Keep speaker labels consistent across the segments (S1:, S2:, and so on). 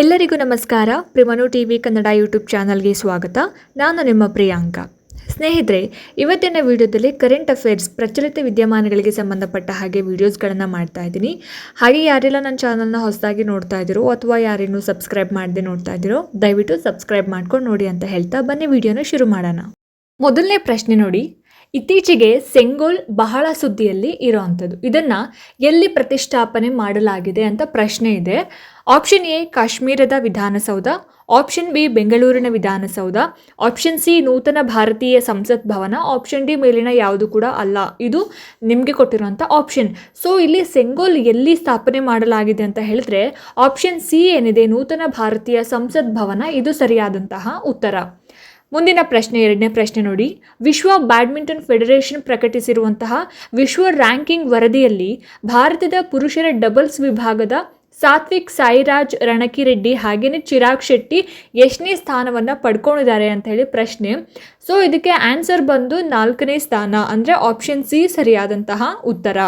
S1: ಎಲ್ಲರಿಗೂ ನಮಸ್ಕಾರ. ಪ್ರಿಮನು ಟಿ ವಿ ಕನ್ನಡ ಯೂಟ್ಯೂಬ್ ಚಾನಲ್ಗೆ ಸ್ವಾಗತ. ನಾನು ನಿಮ್ಮ ಪ್ರಿಯಾಂಕ. ಸ್ನೇಹಿತರೆ, ಇವತ್ತಿನ ವಿಡಿಯೋದಲ್ಲಿ ಕರೆಂಟ್ ಅಫೇರ್ಸ್ ಪ್ರಚಲಿತ ವಿದ್ಯಮಾನಗಳಿಗೆ ಸಂಬಂಧಪಟ್ಟ ಹಾಗೆ ವಿಡಿಯೋಸ್ಗಳನ್ನು ಮಾಡ್ತಾ ಇದ್ದೀನಿ. ಹಾಗೆ ಯಾರೆಲ್ಲ ನನ್ನ ಚಾನಲ್ನ ಹೊಸದಾಗಿ ನೋಡ್ತಾ ಇದ್ದೀರೋ ಅಥವಾ ಯಾರೇನು ಸಬ್ಸ್ಕ್ರೈಬ್ ಮಾಡದೆ ನೋಡ್ತಾ ಇದ್ದೀರೋ, ದಯವಿಟ್ಟು ಸಬ್ಸ್ಕ್ರೈಬ್ ಮಾಡ್ಕೊಂಡು ನೋಡಿ ಅಂತ ಹೇಳ್ತಾ ಬನ್ನಿ. ವಿಡಿಯೋನ ಶುರು ಮಾಡೋಣ. ಮೊದಲನೇ ಪ್ರಶ್ನೆ ನೋಡಿ. ಇತ್ತೀಚೆಗೆ ಸೆಂಗೋಲ್ ಬಹಳ ಸುದ್ದಿಯಲ್ಲಿ ಇರೋವಂಥದ್ದು. ಇದನ್ನು ಎಲ್ಲಿ ಪ್ರತಿಷ್ಠಾಪನೆ ಮಾಡಲಾಗಿದೆ ಅಂತ ಪ್ರಶ್ನೆ ಇದೆ. ಆಪ್ಷನ್ ಎ, ಕಾಶ್ಮೀರದ ವಿಧಾನಸೌಧ. ಆಪ್ಷನ್ ಬಿ, ಬೆಂಗಳೂರಿನ ವಿಧಾನಸೌಧ. ಆಪ್ಷನ್ ಸಿ, ನೂತನ ಭಾರತೀಯ ಸಂಸತ್ ಭವನ. ಆಪ್ಷನ್ ಡಿ, ಮೇಲಿನ ಯಾವುದು ಕೂಡ ಅಲ್ಲ. ಇದು ನಿಮಗೆ ಕೊಟ್ಟಿರುವಂಥ ಆಪ್ಷನ್. ಸೊ, ಇಲ್ಲಿ ಸೆಂಗೋಲ್ ಎಲ್ಲಿ ಸ್ಥಾಪನೆ ಮಾಡಲಾಗಿದೆ ಅಂತ ಹೇಳಿದ್ರೆ, ಆಪ್ಷನ್ ಸಿ ಏನಿದೆ, ನೂತನ ಭಾರತೀಯ ಸಂಸತ್ ಭವನ. ಇದು ಸರಿಯಾದಂತಹ ಉತ್ತರ. ಮುಂದಿನ ಪ್ರಶ್ನೆ, ಎರಡನೇ ಪ್ರಶ್ನೆ ನೋಡಿ. ವಿಶ್ವ ಬ್ಯಾಡ್ಮಿಂಟನ್ ಫೆಡರೇಷನ್ ಪ್ರಕಟಿಸಿರುವಂತಹ ವಿಶ್ವ ರ್ಯಾಂಕಿಂಗ್ ವರದಿಯಲ್ಲಿ ಭಾರತದ ಪುರುಷರ ಡಬಲ್ಸ್ ವಿಭಾಗದ ಸಾತ್ವಿಕ್ ಸಾಯಿರಾಜ್ ರಣಕಿರೆಡ್ಡಿ ಹಾಗೆಯೇ ಚಿರಾಗ್ ಶೆಟ್ಟಿ ಎಷ್ಟನೇ ಸ್ಥಾನವನ್ನು ಪಡ್ಕೊಂಡಿದ್ದಾರೆ ಅಂತ ಹೇಳಿ ಪ್ರಶ್ನೆ. ಸೊ ಇದಕ್ಕೆ ಆನ್ಸರ್ ಬಂದು ನಾಲ್ಕನೇ ಸ್ಥಾನ, ಅಂದರೆ ಆಪ್ಷನ್ ಸಿ ಸರಿಯಾದಂತಹ ಉತ್ತರ.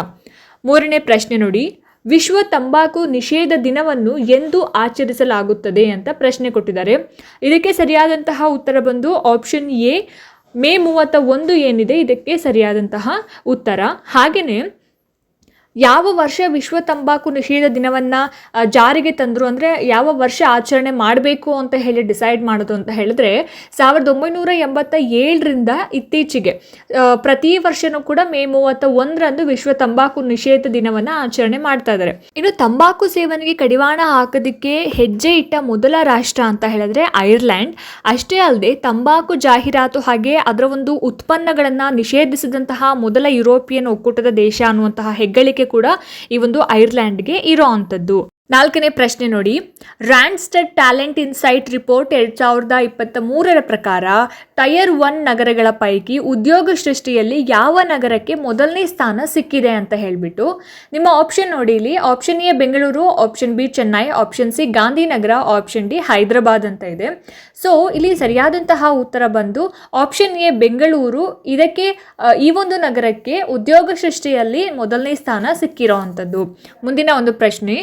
S1: ಮೂರನೇ ಪ್ರಶ್ನೆ ನೋಡಿ. ವಿಶ್ವ ತಂಬಾಕು ನಿಷೇಧ ದಿನವನ್ನು ಎಂದು ಆಚರಿಸಲಾಗುತ್ತದೆ ಅಂತ ಪ್ರಶ್ನೆ ಕೊಟ್ಟಿದ್ದಾರೆ. ಇದಕ್ಕೆ ಸರಿಯಾದಂತಹ ಉತ್ತರ ಬಂದು ಆಪ್ಷನ್ ಎ ಮೇ ಮೂವತ್ತ ಒಂದು ಏನಿದೆ, ಇದಕ್ಕೆ ಸರಿಯಾದಂತಹ ಉತ್ತರ. ಹಾಗೆಯೇ ಯಾವ ವರ್ಷ ವಿಶ್ವ ತಂಬಾಕು ನಿಷೇಧ ದಿನವನ್ನು ಜಾರಿಗೆ ತಂದರು? ಅಂದರೆ ಯಾವ ವರ್ಷ ಆಚರಣೆ ಮಾಡಬೇಕು ಅಂತ ಹೇಳಿ ಡಿಸೈಡ್ ಮಾಡೋದು ಅಂತ ಹೇಳಿದ್ರೆ, ಸಾವಿರದ ಒಂಬೈನೂರ ಎಂಬತ್ತ ಏಳರಿಂದ ಇತ್ತೀಚೆಗೆ ಪ್ರತಿ ವರ್ಷನೂ ಕೂಡ ಮೇ ಮೂವತ್ತ ಒಂದರಂದು ವಿಶ್ವ ತಂಬಾಕು ನಿಷೇಧ ದಿನವನ್ನು ಆಚರಣೆ ಮಾಡ್ತಾ ಇದ್ದಾರೆ. ಇನ್ನು ತಂಬಾಕು ಸೇವನೆಗೆ ಕಡಿವಾಣ ಹಾಕೋದಕ್ಕೆ ಹೆಜ್ಜೆ ಇಟ್ಟ ಮೊದಲ ರಾಷ್ಟ್ರ ಅಂತ ಹೇಳಿದ್ರೆ ಐರ್ಲ್ಯಾಂಡ್ ಅಷ್ಟೇ ಅಲ್ಲದೆ ತಂಬಾಕು ಜಾಹೀರಾತು ಹಾಗೆ ಅದರ ಒಂದು ಉತ್ಪನ್ನಗಳನ್ನು ನಿಷೇಧಿಸಿದಂತಹ ಮೊದಲ ಯುರೋಪಿಯನ್ ಒಕ್ಕೂಟದ ದೇಶ ಅನ್ನುವಂತಹ ಹೆಗ್ಗಳಿಕೆ ಕೂಡ ಈ ಒಂದು ಐರ್ಲ್ಯಾಂಡ್ಗೆ ಇರೋ ಅಂಥದ್ದು. ನಾಲ್ಕನೇ ಪ್ರಶ್ನೆ ನೋಡಿ. ರ್ಯಾಂಡ್ಸ್ಟೆಡ್ ಟ್ಯಾಲೆಂಟ್ ಇನ್ಸೈಟ್ ರಿಪೋರ್ಟ್ ಎರಡು ಸಾವಿರದ ಇಪ್ಪತ್ತ ಮೂರರ ಪ್ರಕಾರ ಟಯರ್ ಒನ್ ನಗರಗಳ ಪೈಕಿ ಉದ್ಯೋಗ ಸೃಷ್ಟಿಯಲ್ಲಿ ಯಾವ ನಗರಕ್ಕೆ ಮೊದಲನೇ ಸ್ಥಾನ ಸಿಕ್ಕಿದೆ ಅಂತ ಹೇಳಿಬಿಟ್ಟು, ನಿಮ್ಮ ಆಪ್ಷನ್ ನೋಡಿ ಇಲ್ಲಿ. Option A Bengaluru option B Chennai option C Gandhinagar option D Hyderabad ಅಂತ ಇದೆ. ಸೊ ಇಲ್ಲಿ ಸರಿಯಾದಂತಹ ಉತ್ತರ ಬಂದು ಆಪ್ಷನ್ ಎ ಬೆಂಗಳೂರು, ಇದಕ್ಕೆ ಈ ಒಂದು ನಗರಕ್ಕೆ ಉದ್ಯೋಗ ಸೃಷ್ಟಿಯಲ್ಲಿ ಮೊದಲನೇ ಸ್ಥಾನ ಸಿಕ್ಕಿರೋ ಅಂಥದ್ದು. ಮುಂದಿನ ಒಂದು ಪ್ರಶ್ನೆ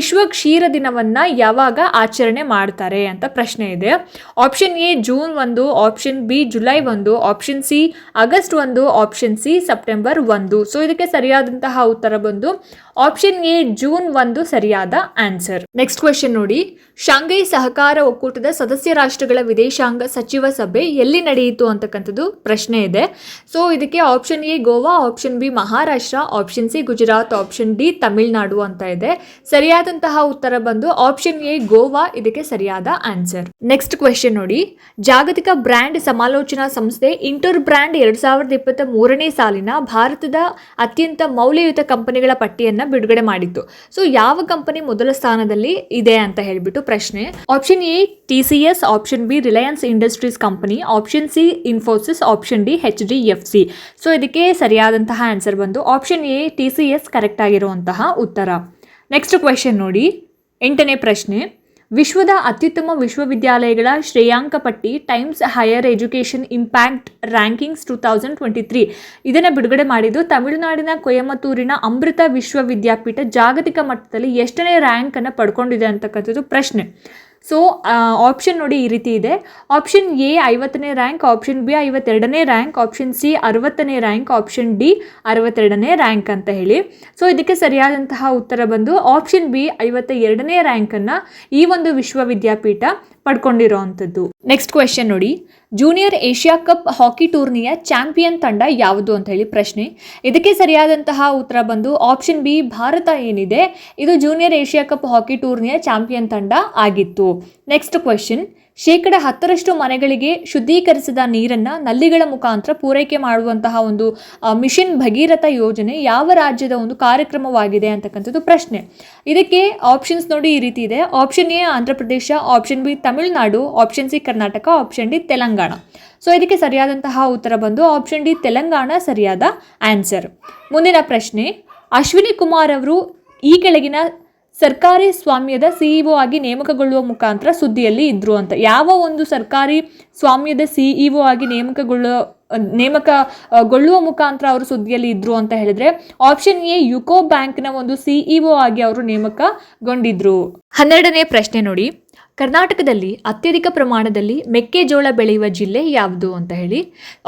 S1: ವಿಶ್ವ ಕ್ಷೀರ ದಿನವನ್ನ ಯಾವಾಗ ಆಚರಣೆ ಮಾಡ್ತಾರೆ ಅಂತ ಪ್ರಶ್ನೆ ಇದೆ. ಆಪ್ಷನ್ ಎ ಜೂನ್ ಒಂದು ಆಪ್ಷನ್ ಬಿ ಜುಲೈ ಒಂದು ಆಪ್ಷನ್ ಸಿ ಆಗಸ್ಟ್ ಒಂದು ಆಪ್ಷನ್ ಸಿ ಸೆಪ್ಟೆಂಬರ್ ಒಂದು. ಸೊ ಇದಕ್ಕೆ ಸರಿಯಾದಂತಹ ಉತ್ತರ ಬಂದು ಆಪ್ಷನ್ ಎ ಜೂನ್ ಒಂದು ಸರಿಯಾದ ಆನ್ಸರ್ ನೆಕ್ಸ್ಟ್ ಕ್ವೆಶನ್ ನೋಡಿ. ಶಾಂಘೈ ಸಹಕಾರ ಒಕ್ಕೂಟದ ಸದಸ್ಯ ರಾಷ್ಟ್ರಗಳ ವಿದೇಶಾಂಗ ಸಚಿವ ಸಭೆ ಎಲ್ಲಿ ನಡೆಯಿತು ಅಂತಕ್ಕಂಥದ್ದು ಪ್ರಶ್ನೆ ಇದೆ. ಸೊ ಇದಕ್ಕೆ option A Goa option B Maharashtra option C Gujarat option D Tamil Nadu ಅಂತ ಇದೆ. ಸರಿಯಾದಂತಹ ಉತ್ತರ ಬಂದು ಆಪ್ಷನ್ ಎ ಗೋವಾ, ಇದಕ್ಕೆ ಸರಿಯಾದ ಆನ್ಸರ್ ನೆಕ್ಸ್ಟ್ ಕ್ವೆಶನ್ ನೋಡಿ. ಜಾಗತಿಕ ಬ್ರ್ಯಾಂಡ್ ಸಮಾಲೋಚನಾ ಸಂಸ್ಥೆ ಇಂಟರ್ ಬ್ರ್ಯಾಂಡ್ ಎರಡ್ ಸಾವಿರದ ಇಪ್ಪತ್ತ ಮೂರನೇ ಸಾಲಿನ ಭಾರತದ ಅತ್ಯಂತ ಮೌಲ್ಯಯುತ ಕಂಪನಿಗಳ ಪಟ್ಟಿಯನ್ನ ಬಿಡುಗಡೆ ಮಾಡಿತ್ತು. ಸೊ ಯಾವ ಕಂಪನಿ ಮೊದಲ ಸ್ಥಾನದಲ್ಲಿ ಇದೆ ಅಂತ ಹೇಳಿಬಿಟ್ಟು ಪ್ರಶ್ನೆ. Option A T C S option B Reliance Industries company option C Infosys option D H D F C so ಇದಕ್ಕೆ ಸರಿಯಾದಂತಹ ಆನ್ಸರ್ ಬಂದು option A T C S correct ಆಗಿರುವಂತಹ ಉತ್ತರ. ನೆಕ್ಸ್ಟ್ ಕ್ವೆಶನ್ ನೋಡಿ. ಎಂಟನೇ ಪ್ರಶ್ನೆ. ವಿಶ್ವದ ಅತ್ಯುತ್ತಮ ವಿಶ್ವವಿದ್ಯಾಲಯಗಳ ಶ್ರೇಯಾಂಕ ಪಟ್ಟಿ Times Higher Education impact rankings two thousand twenty three ಇದನ್ನು ಬಿಡುಗಡೆ ಮಾಡಿದ್ದು ತಮಿಳುನಾಡಿನ ಕೊಯಮತ್ತೂರಿನ ಅಮೃತ ವಿಶ್ವವಿದ್ಯಾಪೀಠ ಜಾಗತಿಕ ಮಟ್ಟದಲ್ಲಿ ಎಷ್ಟನೇ ರ್ಯಾಂಕನ್ನು ಪಡ್ಕೊಂಡಿದೆ ಅಂತಕ್ಕಂಥದ್ದು ಪ್ರಶ್ನೆ. ಸೊ ಆಪ್ಷನ್ ನೋಡಿ ಈ ರೀತಿ ಇದೆ. ಆಪ್ಷನ್ ಎ ಐವತ್ತನೇ ರ್ಯಾಂಕ್ ಆಪ್ಷನ್ ಬಿ ಐವತ್ತೆರಡನೇ ರ್ಯಾಂಕ್ ಆಪ್ಷನ್ ಸಿ ಅರವತ್ತನೇ ರ್ಯಾಂಕ್ ಆಪ್ಷನ್ ಡಿ ಅರವತ್ತೆರಡನೇ ರ್ಯಾಂಕ್ ಅಂತ ಹೇಳಿ. ಸೊ ಇದಕ್ಕೆ ಸರಿಯಾದಂತಹ ಉತ್ತರ ಬಂದು ಆಪ್ಷನ್ ಬಿ ಐವತ್ತ ಎರಡನೇ ರ್ಯಾಂಕನ್ನು ಈ ಒಂದು ವಿಶ್ವವಿದ್ಯಾಪೀಠ ಪಡ್ಕೊಂಡಿರೋ ಅಂಥದ್ದು. ನೆಕ್ಸ್ಟ್ ಕ್ವೆಶನ್ ನೋಡಿ. ಜೂನಿಯರ್ ಏಷ್ಯಾ ಕಪ್ ಹಾಕಿ ಟೂರ್ನಿಯ ಚಾಂಪಿಯನ್ ತಂಡ ಯಾವುದು ಅಂತ ಹೇಳಿ ಪ್ರಶ್ನೆ. ಇದಕ್ಕೆ ಸರಿಯಾದಂತಹ ಉತ್ತರ ಬಂದು ಆಪ್ಷನ್ ಬಿ ಭಾರತ ಏನಿದೆ? ಇದು ಜೂನಿಯರ್ ಏಷ್ಯಾ ಕಪ್ ಹಾಕಿ ಟೂರ್ನಿಯ ಚಾಂಪಿಯನ್ ತಂಡ ಆಗಿತ್ತು. ನೆಕ್ಸ್ಟ್ ಕ್ವೆಶನ್ ಶೇಕಡ ಹತ್ತರಷ್ಟು ಮನೆಗಳಿಗೆ ಶುದ್ಧೀಕರಿಸಿದ ನೀರನ್ನು ನಲ್ಲಿಗಳ ಮುಖಾಂತರ ಪೂರೈಕೆ ಮಾಡುವಂತಹ ಒಂದು ಮಿಷನ್ ಭಗೀರಥ ಯೋಜನೆ ಯಾವ ರಾಜ್ಯದ ಒಂದು ಕಾರ್ಯಕ್ರಮವಾಗಿದೆ ಅಂತಕ್ಕಂಥದ್ದು ಪ್ರಶ್ನೆ. ಇದಕ್ಕೆ ಆಪ್ಷನ್ಸ್ ನೋಡಿ ಈ ರೀತಿ ಇದೆ. Option A Andhra Pradesh option B Tamil Nadu option C Karnataka option D Telangana. So ಇದಕ್ಕೆ ಸರಿಯಾದಂತಹ ಉತ್ತರ ಬಂದು ಆಪ್ಷನ್ ಡಿ ತೆಲಂಗಾಣ ಸರಿಯಾದ ಆನ್ಸರ್ ಮುಂದಿನ ಪ್ರಶ್ನೆ, ಅಶ್ವಿನಿ ಕುಮಾರ್ ಅವರು ಈ ಕೆಳಗಿನ ಸರ್ಕಾರಿ ಸ್ವಾಮ್ಯದ ಸಿಇಒ ಆಗಿ ನೇಮಕಗೊಳ್ಳುವ ಮುಖಾಂತರ ಸುದ್ದಿಯಲ್ಲಿ ಇದ್ರು ಅಂತ. ಯಾವ ಒಂದು ಸರ್ಕಾರಿ ಸ್ವಾಮ್ಯದ ಸಿಇಒ ಆಗಿ ನೇಮಕಗೊಳ್ಳುವ ನೇಮಕಗೊಳ್ಳುವ ಮುಖಾಂತರ ಅವರು ಸುದ್ದಿಯಲ್ಲಿ ಇದ್ರು ಅಂತ ಹೇಳಿದ್ರೆ ಆಪ್ಷನ್ ಎ ಯುಕೋ ಬ್ಯಾಂಕ್ನ ಒಂದು ಸಿಇಒ ಆಗಿ ಅವರು ನೇಮಕಗೊಂಡಿದ್ರು. ಹನ್ನೆರಡನೇ ಪ್ರಶ್ನೆ ನೋಡಿ. ಕರ್ನಾಟಕದಲ್ಲಿ ಅತ್ಯಧಿಕ ಪ್ರಮಾಣದಲ್ಲಿ ಮೆಕ್ಕೆಜೋಳ ಬೆಳೆಯುವ ಜಿಲ್ಲೆ ಯಾವುದು ಅಂತ ಹೇಳಿ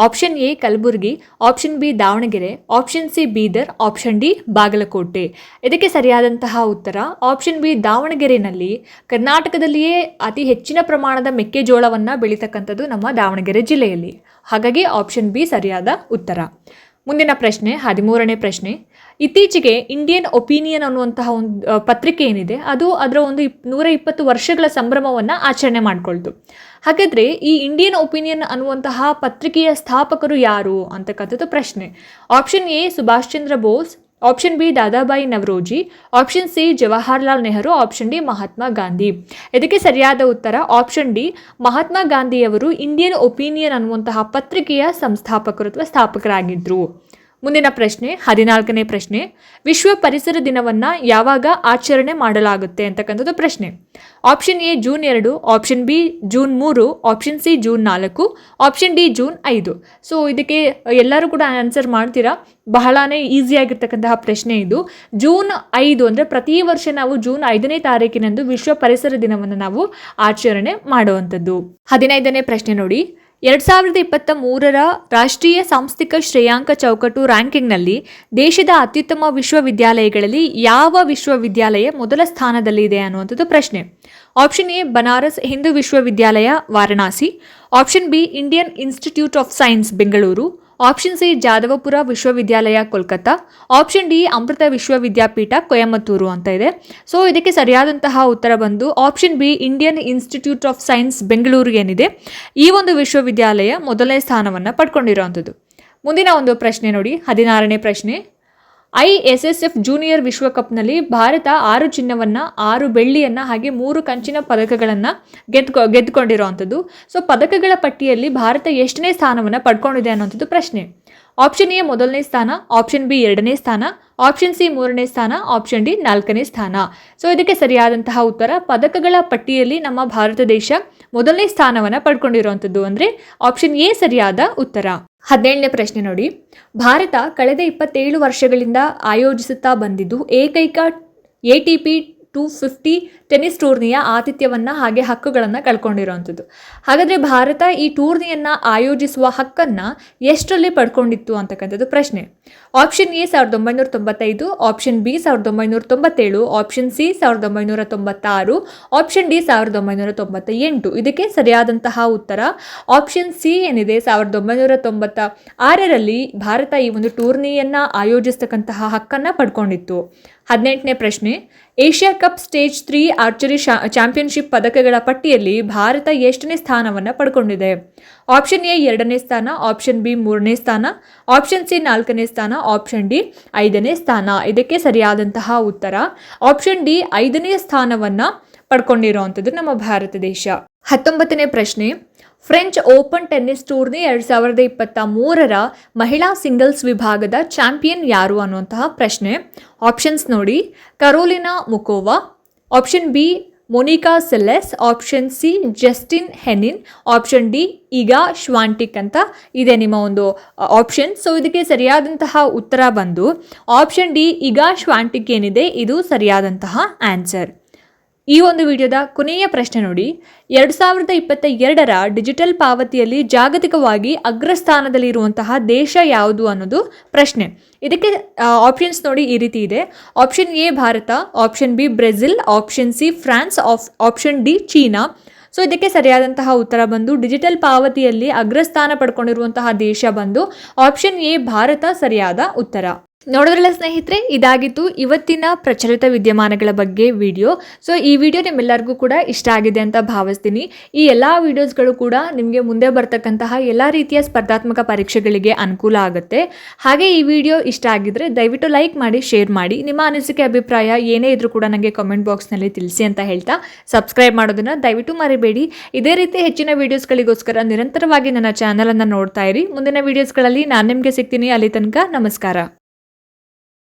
S1: option A Kalaburagi option B Davanagere option C Bidar option D Bagalkot. ಇದಕ್ಕೆ ಸರಿಯಾದಂತಹ ಉತ್ತರ ಆಪ್ಷನ್ ಬಿ ದಾವಣಗೆರೆನಲ್ಲಿ ಕರ್ನಾಟಕದಲ್ಲಿಯೇ ಅತಿ ಹೆಚ್ಚಿನ ಪ್ರಮಾಣದ ಮೆಕ್ಕೆಜೋಳವನ್ನು ಬೆಳೀತಕ್ಕಂಥದ್ದು ನಮ್ಮ ದಾವಣಗೆರೆ ಜಿಲ್ಲೆಯಲ್ಲಿ. ಹಾಗಾಗಿ ಆಪ್ಷನ್ ಬಿ ಸರಿಯಾದ ಉತ್ತರ. ಮುಂದಿನ ಪ್ರಶ್ನೆ, ಹದಿಮೂರನೇ ಪ್ರಶ್ನೆ. ಇತ್ತೀಚೆಗೆ ಇಂಡಿಯನ್ ಒಪಿನಿಯನ್ ಅನ್ನುವಂತಹ ಒಂದು ಪತ್ರಿಕೆ ಏನಿದೆ, ಅದು ಅದರ ಒಂದು ಇಪ್, ನೂರ ಇಪ್ಪತ್ತು ವರ್ಷಗಳ ಸಂಭ್ರಮವನ್ನು ಆಚರಣೆ ಮಾಡಿಕೊಳ್ತು ಹಾಗಾದರೆ ಈ ಇಂಡಿಯನ್ ಒಪಿನಿಯನ್ ಅನ್ನುವಂತಹ ಪತ್ರಿಕೆಯ ಸ್ಥಾಪಕರು ಯಾರು ಅಂತಕ್ಕಂಥದ್ದು ಪ್ರಶ್ನೆ. Option A Subhash Chandra Bose option B Dadabhai Naoroji option C Jawaharlal Nehru option D Mahatma Gandhi. ಇದಕ್ಕೆ ಸರಿಯಾದ ಉತ್ತರ ಆಪ್ಷನ್ ಡಿ ಮಹಾತ್ಮ ಗಾಂಧಿಯವರು ಇಂಡಿಯನ್ ಒಪಿನಿಯನ್ ಅನ್ನುವಂತಹ ಪತ್ರಿಕೆಯ ಸಂಸ್ಥಾಪಕರು ಅಥವಾ ಸ್ಥಾಪಕರಾಗಿದ್ದರು ಮುಂದಿನ ಪ್ರಶ್ನೆ, ಹದಿನಾಲ್ಕನೇ ಪ್ರಶ್ನೆ. ವಿಶ್ವ ಪರಿಸರ ದಿನವನ್ನು ಯಾವಾಗ ಆಚರಣೆ ಮಾಡಲಾಗುತ್ತೆ ಅಂತಕ್ಕಂಥದ್ದು ಪ್ರಶ್ನೆ. ಆಪ್ಷನ್ ಎ ಜೂನ್ ಎರಡು, ಆಪ್ಷನ್ ಬಿ ಜೂನ್ ಮೂರು, ಆಪ್ಷನ್ ಸಿ ಜೂನ್ ನಾಲ್ಕು, ಆಪ್ಷನ್ ಡಿ ಜೂನ್ ಐದು. ಸೊ ಇದಕ್ಕೆ ಎಲ್ಲರೂ ಕೂಡ ಆನ್ಸರ್ ಮಾಡ್ತೀರಾ? ಬಹಳನೇ ಈಸಿಯಾಗಿರ್ತಕ್ಕಂತಹ ಪ್ರಶ್ನೆ ಇದು. ಜೂನ್ ಐದು ಅಂದರೆ ಪ್ರತಿ ವರ್ಷ ನಾವು ಜೂನ್ ಐದನೇ ತಾರೀಕಿನಂದು ವಿಶ್ವ ಪರಿಸರ ದಿನವನ್ನು ನಾವು ಆಚರಣೆ ಮಾಡುವಂಥದ್ದು. ಹದಿನೈದನೇ ಪ್ರಶ್ನೆ ನೋಡಿ. ಎರಡು ಸಾವಿರದ ಇಪ್ಪತ್ತ ಮೂರರ ರಾಷ್ಟ್ರೀಯ ಸಾಂಸ್ಥಿಕ ಶ್ರೇಯಾಂಕ ಚೌಕಟ್ಟು ರ್ಯಾಂಕಿಂಗ್ನಲ್ಲಿ ದೇಶದ ಅತ್ಯುತ್ತಮ ವಿಶ್ವವಿದ್ಯಾಲಯಗಳಲ್ಲಿ ಯಾವ ವಿಶ್ವವಿದ್ಯಾಲಯ ಮೊದಲ ಸ್ಥಾನದಲ್ಲಿದೆ ಅನ್ನುವಂಥದ್ದು ಪ್ರಶ್ನೆ. ಆಪ್ಷನ್ ಎ, ಬನಾರಸ್ ಹಿಂದೂ ವಿಶ್ವವಿದ್ಯಾಲಯ, Varanasi. Option B, Indian Institute of Science, Bengaluru. Option C Jadavpur ವಿಶ್ವವಿದ್ಯಾಲಯ, ಕೋಲ್ಕತ್ತಾ. ಆಪ್ಷನ್ ಡಿ ಅಮೃತ ವಿಶ್ವವಿದ್ಯಾಪೀಠ, ಕೊಯಮತ್ತೂರು ಅಂತ ಇದೆ. ಸೊ ಇದಕ್ಕೆ ಸರಿಯಾದಂತಹ ಉತ್ತರ ಬಂದು option B Indian Institute of Science Bengaluru ಏನಿದೆ? ಈ ಒಂದು ವಿಶ್ವವಿದ್ಯಾಲಯ ಮೊದಲನೇ ಸ್ಥಾನವನ್ನು ಪಡ್ಕೊಂಡಿರುವಂಥದ್ದು ಮುಂದಿನ ಒಂದು ಪ್ರಶ್ನೆ ನೋಡಿ, ಹದಿನಾರನೇ ಪ್ರಶ್ನೆ. I S S F junior ವಿಶ್ವಕಪ್ನಲ್ಲಿ ಭಾರತ ಆರು ಚಿನ್ನವನ್ನು, ಆರು ಬೆಳ್ಳಿಯನ್ನು ಹಾಗೆ ಮೂರು ಕಂಚಿನ ಪದಕಗಳನ್ನು ಗೆದ್ಕೊ ಗೆದ್ದುಕೊಂಡಿರುವಂಥದ್ದು ಸೊ ಪದಕಗಳ ಪಟ್ಟಿಯಲ್ಲಿ ಭಾರತ ಎಷ್ಟನೇ ಸ್ಥಾನವನ್ನು ಪಡ್ಕೊಂಡಿದೆ ಅನ್ನೋಂಥದ್ದು ಪ್ರಶ್ನೆ. ಆಪ್ಷನ್ ಎ ಮೊದಲನೇ ಸ್ಥಾನ ಆಪ್ಷನ್ ಬಿ ಎರಡನೇ ಸ್ಥಾನ ಆಪ್ಷನ್ ಸಿ ಮೂರನೇ ಸ್ಥಾನ ಆಪ್ಷನ್ ಡಿ ನಾಲ್ಕನೇ ಸ್ಥಾನ. ಸೊ ಇದಕ್ಕೆ ಸರಿಯಾದಂತಹ ಉತ್ತರ, ಪದಕಗಳ ಪಟ್ಟಿಯಲ್ಲಿ ನಮ್ಮ ಭಾರತ ದೇಶ ಮೊದಲನೇ ಸ್ಥಾನವನ್ನು ಪಡ್ಕೊಂಡಿರುವಂಥದ್ದು ಅಂದರೆ ಆಪ್ಷನ್ ಎ ಸರಿಯಾದ ಉತ್ತರ. ಹದಿನೇಳನೇ ಪ್ರಶ್ನೆ ನೋಡಿ. ಭಾರತ ಕಳೆದ ಇಪ್ಪತ್ತೇಳು ವರ್ಷಗಳಿಂದ ಆಯೋಜಿಸುತ್ತಾ ಬಂದಿದ್ದು ಏಕೈಕ A T P two fifty tennis ಟೂರ್ನಿಯ ಆತಿಥ್ಯವನ್ನು ಹಾಗೆ ಹಕ್ಕುಗಳನ್ನು ಕಳ್ಕೊಂಡಿರುವಂಥದ್ದು ಹಾಗಾದರೆ ಭಾರತ ಈ ಟೂರ್ನಿಯನ್ನು ಆಯೋಜಿಸುವ ಹಕ್ಕನ್ನು ಎಷ್ಟರಲ್ಲಿ ಪಡ್ಕೊಂಡಿತ್ತು ಅಂತಕ್ಕಂಥದ್ದು ಪ್ರಶ್ನೆ. ಆಪ್ಷನ್ ಎ ಸಾವಿರದ ಒಂಬೈನೂರ ತೊಂಬತ್ತೈದು, ಆಪ್ಷನ್ ಬಿ ಸಾವಿರದ ಒಂಬೈನೂರ ತೊಂಬತ್ತೇಳು, ಆಪ್ಷನ್ ಸಿ ಸಾವಿರದ ಒಂಬೈನೂರ ತೊಂಬತ್ತಾರು, ಆಪ್ಷನ್ ಡಿ ಸಾವಿರದ ಒಂಬೈನೂರ ತೊಂಬತ್ತ ಎಂಟು ಇದಕ್ಕೆ ಸರಿಯಾದಂತಹ ಉತ್ತರ ಆಪ್ಷನ್ ಸಿ ಏನಿದೆ ಸಾವಿರದ ಒಂಬೈನೂರ ತೊಂಬತ್ತ ಆರರಲ್ಲಿ ಭಾರತ ಈ ಒಂದು ಟೂರ್ನಿಯನ್ನು ಆಯೋಜಿಸ್ತಕ್ಕಂತಹ ಹಕ್ಕನ್ನು ಪಡ್ಕೊಂಡಿತ್ತು. ಹದಿನೆಂಟನೇ ಪ್ರಶ್ನೆ, Asia cup stage three archery Shah, championship ಪದಕಗಳ ಪಟ್ಟಿಯಲ್ಲಿ ಭಾರತ ಎಷ್ಟನೇ ಸ್ಥಾನವನ್ನು ಪಡ್ಕೊಂಡಿದೆ? ಆಪ್ಷನ್ ಎ ಎರಡನೇ ಸ್ಥಾನ, ಆಪ್ಷನ್ ಬಿ ಮೂರನೇ ಸ್ಥಾನ, ಆಪ್ಷನ್ ಸಿ ನಾಲ್ಕನೇ ಸ್ಥಾನ, ಆಪ್ಷನ್ ಡಿ ಐದನೇ ಸ್ಥಾನ. ಇದಕ್ಕೆ ಸರಿಯಾದಂತಹ ಉತ್ತರ, ಆಪ್ಷನ್ ಡಿ ಐದನೇ ಸ್ಥಾನವನ್ನು ಪಡ್ಕೊಂಡಿರುವಂಥದ್ದು ನಮ್ಮ ಭಾರತ ದೇಶ. ಹತ್ತೊಂಬತ್ತನೇ ಪ್ರಶ್ನೆ ಫ್ರೆಂಚ್ ಓಪನ್ ಟೆನ್ನಿಸ್ ಟೂರ್ನಿ ಎರಡು ಸಾವಿರದ ಇಪ್ಪತ್ತ ಮೂರರ ಮಹಿಳಾ ಸಿಂಗಲ್ಸ್ ವಿಭಾಗದ ಚಾಂಪಿಯನ್ ಯಾರು ಅನ್ನುವಂತಹ ಪ್ರಶ್ನೆ. ಆಪ್ಷನ್ಸ್ ನೋಡಿ. Karolina Muchova. Option B, Monica Seles. Option C, Justine Henin. Option D, Iga Swiatek ಅಂತ ಇದೆ ನಿಮ್ಮ ಒಂದು ಆಪ್ಷನ್. ಸೊ ಇದಕ್ಕೆ ಸರಿಯಾದಂತಹ ಉತ್ತರ ಬಂದು, ಆಪ್ಷನ್ ಡಿ, ಈಗ ಶ್ವಾಂಟಿಕ್ ಏನಿದೆ? ಇದು ಸರಿಯಾದಂತಹ ಆನ್ಸರ್. ಈ ಒಂದು ವಿಡಿಯೋದ ಕೊನೆಯ ಪ್ರಶ್ನೆ ನೋಡಿ. ಎರಡು ಸಾವಿರದ ಇಪ್ಪತ್ತ ಎರಡರ ಡಿಜಿಟಲ್ ಪಾವತಿಯಲ್ಲಿ ಜಾಗತಿಕವಾಗಿ ಅಗ್ರಸ್ಥಾನದಲ್ಲಿರುವಂತಹ ದೇಶ ಯಾವುದು ಅನ್ನೋದು ಪ್ರಶ್ನೆ. ಇದಕ್ಕೆ ಆಪ್ಷನ್ಸ್ ನೋಡಿ ಈ ರೀತಿ ಇದೆ. Option A Bharat option B Brazil option C France of option D China. So ಇದಕ್ಕೆ ಸರಿಯಾದಂತಹ ಉತ್ತರ ಬಂದು ಡಿಜಿಟಲ್ ಪಾವತಿಯಲ್ಲಿ ಅಗ್ರಸ್ಥಾನ ಪಡ್ಕೊಂಡಿರುವಂತಹ ದೇಶ ಬಂದು ಆಪ್ಷನ್ ಎ ಭಾರತ ಸರಿಯಾದ ಉತ್ತರ. ನೋಡಿದ್ರಲ್ಲ ಸ್ನೇಹಿತರೆ, ಇದಾಗಿತ್ತು ಇವತ್ತಿನ ಪ್ರಚಲಿತ ವಿದ್ಯಮಾನಗಳ ಬಗ್ಗೆ ವಿಡಿಯೋ. ಸೊ ಈ ವಿಡಿಯೋ ನಿಮ್ಮೆಲ್ಲರಿಗೂ ಕೂಡ ಇಷ್ಟ ಆಗಿದೆ ಅಂತ ಭಾವಿಸ್ತೀನಿ. ಈ ಎಲ್ಲ ವಿಡಿಯೋಸ್ಗಳು ಕೂಡ ನಿಮಗೆ ಮುಂದೆ ಬರ್ತಕ್ಕಂತಹ ಎಲ್ಲ ರೀತಿಯ ಸ್ಪರ್ಧಾತ್ಮಕ ಪರೀಕ್ಷೆಗಳಿಗೆ ಅನುಕೂಲ ಆಗುತ್ತೆ. ಹಾಗೆ ಈ ವಿಡಿಯೋ ಇಷ್ಟ ಆಗಿದ್ರೆ ದಯವಿಟ್ಟು ಲೈಕ್ ಮಾಡಿ, ಶೇರ್ ಮಾಡಿ. ನಿಮ್ಮ ಅನಿಸಿಕೆ, ಅಭಿಪ್ರಾಯ ಏನೇ ಇದ್ರೂ ಕೂಡ ನನಗೆ ಕಮೆಂಟ್ ಬಾಕ್ಸ್ನಲ್ಲಿ ತಿಳಿಸಿ ಅಂತ ಹೇಳ್ತಾ ಸಬ್ಸ್ಕ್ರೈಬ್ ಮಾಡೋದನ್ನು ದಯವಿಟ್ಟು ಮರಿಬೇಡಿ. ಇದೇ ರೀತಿ ಹೆಚ್ಚಿನ ವಿಡಿಯೋಸ್ಗಳಿಗೋಸ್ಕರ ನಿರಂತರವಾಗಿ ನನ್ನ ಚಾನಲನ್ನು ನೋಡ್ತಾ ಇರಿ. ಮುಂದಿನ ವಿಡಿಯೋಸ್ಗಳಲ್ಲಿ ನಾನು ನಿಮಗೆ ಸಿಗ್ತೀನಿ. ಅಲ್ಲಿ ತನಕ ನಮಸ್ಕಾರ.